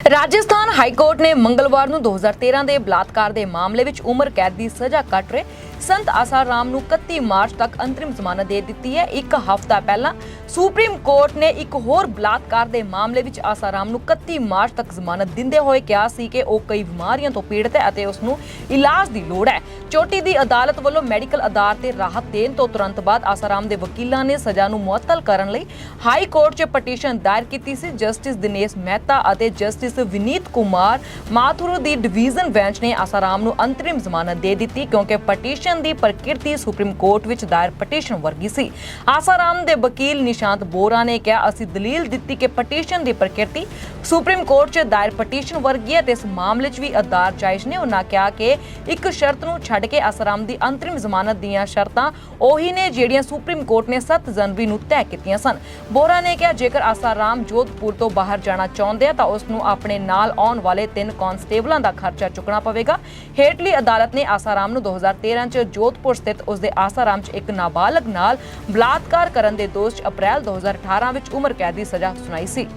Rajasthan high court ਨੇ ਮੰਗਲਵਾਰ ਨੂੰ 2013 ਦੇ ਬਲਾਤਕਾਰ ਦੇ ਮਾਮਲੇ ਵਿੱਚ ਉਮਰ ਕੈਦ ਦੀ ਸਜ਼ਾ ਕੱਟ ਰਹੇ ਸੰਤ ਆਸਾਰਾਮ ਨੂੰ 31 ਮਾਰਚ ਤੱਕ ਅੰਤਰਿਮ ਜ਼ਮਾਨਤ ਦੇ ਦਿੱਤੀ ਹੈ। ਇੱਕ ਹਫ਼ਤਾ ਪਹਿਲਾਂ ਸੁਪਰੀਮ ਕੋਰਟ ਨੇ ਇੱਕ ਹੋਰ ਬਲਾਤਕਾਰ ਦੇ ਮਾਮਲੇ ਵਿੱਚ ਆਸਾਰਾਮ ਨੂੰ 31 ਮਾਰਚ ਤੱਕ ਜ਼ਮਾਨਤ ਦਿੰਦੇ ਹੋਏ ਕਿਹਾ ਸੀ ਕਿ ਉਹ ਕਈ ਬਿਮਾਰੀਆਂ ਤੋਂ ਪੀੜਤ ਹੈ ਅਤੇ ਉਸ ਨੂੰ ਇਲਾਜ ਦੀ ਲੋੜ ਹੈ। ਚੋਟੀ ਦੀ ਅਦਾਲਤ ਵੱਲੋਂ ਮੈਡੀਕਲ ਆਧਾਰ ਤੇ ਰਾਹਤ ਦੇਣ ਤੋਂ ਤੁਰੰਤ ਬਾਅਦ ਆਸਾਰਾਮ ਦੇ ਵਕੀਲਾਂ ਨੇ ਸਜ਼ਾ ਨੂੰ ਮੁਅੱਤਲ ਕਰਨ ਲਈ ਹਾਈ ਕੋਰਟ 'ਚ ਪਟੀਸ਼ਨ ਦਾਇਰ ਕੀਤੀ ਸੀ। ਜਸਟਿਸ ਦਿਨੇਸ਼ ਮਹਿਤਾ ਅਤੇ ਜਸਟਿਸ ਵਿਨੀਤ ਕੁਮਾਰ ਮਾਥੁਰ ਦੀ ਡਿਵੀਜ਼ਨ ਬੈਂਚ ਨੇ ਆਸਾਰਾਮ ਨੂੰ ਅੰਤਰਿਮ ਜ਼ਮਾਨਤ ਦੇ ਦਿੱਤੀ ਕਿਉਂਕਿ ਪਟੀਸ਼ਨ ਦੀ ਪ੍ਰਕਿਰਤੀ ਸੁਪਰੀਮ ਕੋਰਟ ਵਿੱਚ ਦਾਇਰ ਪਟੀਸ਼ਨ ਵਰਗੀ ਸੀ। ਆਸਾਰਾਮ ਦੇ ਵਕੀਲ ਨਿਸ਼ਾਂਤ ਬੋਰਾ ਨੇ ਕਿਹਾ, ਅਸੀਂ ਦਲੀਲ ਦਿੱਤੀ ਕਿ ਪਟੀਸ਼ਨ ਦੀ ਪ੍ਰਕਿਰਤੀ ਸੁਪਰੀਮ ਕੋਰਟ 'ਚ ਦਾਇਰ ਪਟੀਸ਼ਨ ਵਰਗੀ ਹੈ ਤੇ ਇਸ ਮਾਮਲੇ 'ਚ ਵੀ ਆਧਾਰ ਜਾਇਜ਼ ਨੇ। ਉਹਨਾਂ ਕਿਹਾ ਕਿ ਇੱਕ ਸ਼ਰਤ ਨੂੰ ਛੱਡ ਕੇ ਆਸਾਰਾਮ ਦੀ ਅੰਤਰਿਮ ਜ਼ਮਾਨਤ ਦੀਆਂ ਸ਼ਰਤਾਂ ਉਹੀ ਨੇ ਜਿਹੜੀਆਂ ਸੁਪਰੀਮ ਕੋਰਟ ਨੇ 7 ਜਨਵਰੀ ਨੂੰ ਤੈਅ ਕੀਤੀਆਂ ਸਨ। ਬੋਰਾ ਨੇ ਕਿਹਾ, ਜੇਕਰ ਆਸਾਰਾਮ ਜੋਧਪੁਰ ਤੋਂ ਬਾਹਰ ਜਾਣਾ ਚਾਹੁੰਦੇ ਆ ਤਾਂ ਉਸ ਨੂੰ ਆਪਣੇ ਨਾਲ ਆਉਣ ਵਾਲੇ ਤਿੰਨ ਕਾਂਸਟੇਬਲਾਂ ਦਾ ਖਰਚਾ ਚੁੱਕਣਾ ਪਵੇਗਾ। ਹੇਠਲੀ ਅਦਾਲਤ ਨੇ ਆਸਾਰਾਮ ਨੂੰ 2013 ਚ ਜੋਧਪੁਰ ਸਥਿਤ ਉਸਦੇ ਆਸਾਰਾਮ ਚ ਇੱਕ ਨਾਬਾਲਗ ਨਾਲ ਬਲਾਤਕਾਰ ਕਰਨ ਦੇ ਦੋਸ਼ 'ਚ ਅਪ੍ਰੈਲ 2018 ਵਿੱਚ ਉਮਰ ਕੈਦ ਦੀ ਸਜ਼ਾ ਸੁਣਾਈ ਸੀ।